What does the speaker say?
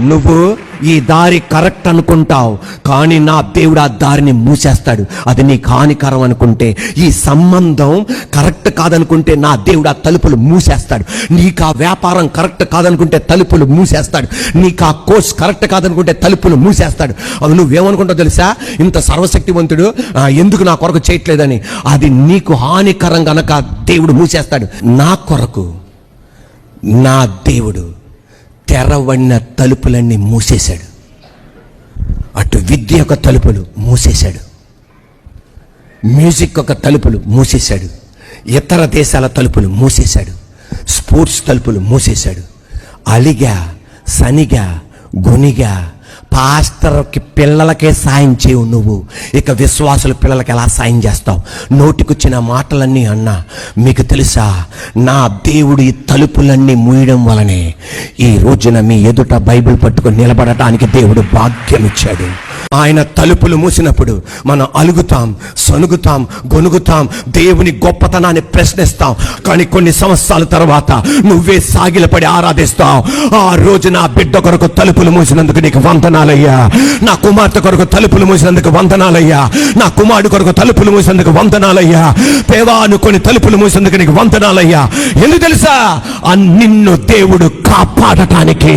నువ్వు ఈ దారి కరెక్ట్ అనుకుంటావు కానీ నా దేవుడు ఆ దారిని మూసేస్తాడు. అది నీకు హానికరం అనుకుంటే ఈ సంబంధం కరెక్ట్ కాదనుకుంటే నా దేవుడు ఆ తలుపులు మూసేస్తాడు. నీకు ఆ వ్యాపారం కరెక్ట్ కాదనుకుంటే తలుపులు మూసేస్తాడు. నీకు ఆ కోర్స్ కరెక్ట్ కాదనుకుంటే తలుపులు మూసేస్తాడు. అది నువ్వేమనుకుంటావు తెలుసా? ఇంత సర్వశక్తివంతుడు ఎందుకు నా కొరకు చేయట్లేదని? అది నీకు హానికరం గనక దేవుడు మూసేస్తాడు. నా కొరకు నా దేవుడు తెరవడిన తలుపులన్నీ మూసేశాడు. అటు విద్య యొక్క తలుపులు మూసేశాడు. మ్యూజిక్ యొక్క తలుపులు మూసేశాడు. ఇతర దేశాల తలుపులు మూసేశాడు. స్పోర్ట్స్ తలుపులు మూసేశాడు. అలిగా సనిగా గునిగా పాస్టర్కి పిల్లలకే సాయం చేయవు నువ్వు. ఇక విశ్వాసుల పిల్లలకి ఎలా సాయం చేస్తావు? నోటికొచ్చిన మాటలన్నీ అన్నా. మీకు తెలుసా? నా దేవుడు ఈ తలుపులన్నీ మూయడం వలనే ఈ రోజున మీ ఎదుట బైబిల్ పట్టుకొని నిలబడటానికి దేవుడు భాగ్యం ఇచ్చాడు ఆయన తలుపులు మూసినప్పుడు మనం అలుగుతాం సనుగుతాం గొనుగుతాం దేవుని గొప్పతనాన్ని ప్రశ్నిస్తాం. కానీ కొన్ని సంవత్సరాల తర్వాత నువ్వే సాగిలపడి ఆరాధిస్తావు. ఆ రోజు నా బిడ్డ కొరకు తలుపులు మూసినందుకు నీకు వందనాలయ్యా. నా కుమార్తె కొరకు తలుపులు మూసినందుకు వందనాలయ్యా. నా కుమారుడు కొరకు తలుపులు మూసినందుకు వందనాలయ్యా. పేవా అనుకొని తలుపులు మూసినందుకు నీకు వందనాలయ్యా. ఎందుకు తెలుసా? నిన్ను దేవుడు కాపాడటానికి.